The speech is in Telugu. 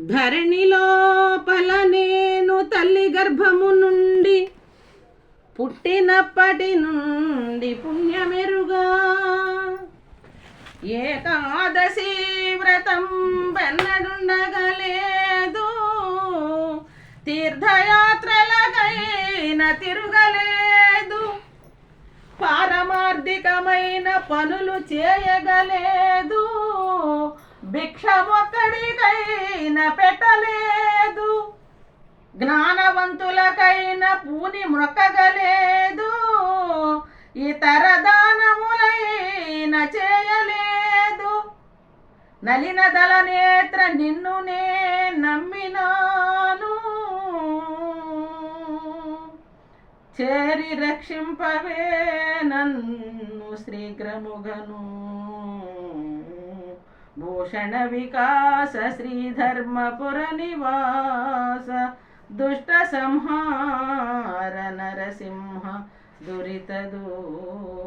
ధరణి లోపల నేను తల్లి గర్భము నుండి పుట్టినప్పటి నుండి పుణ్యమెరుగా ఏకాదశి వ్రతం వెన్నడుండగలేదు. తీర్థయాత్రలకైన తిరగలేదు. పారమార్థికమైన పనులు చేయగలేదు. భిక్షము ఎక్కడికైన పెట్టలేదు. జ్ఞానవంతులకైన పూని మొక్కగలేదు. ఇతర దానములైన చేయలేదు. నలిన దళ నేత్ర నిన్ను నే నమ్మినాను. చేరి రక్షింపవే నన్ను శ్రీగ్రముగను. భూషణ వికాస శ్రీధర్మపుర నివాస దుష్ట సంహార నరసింహ దురిత దూర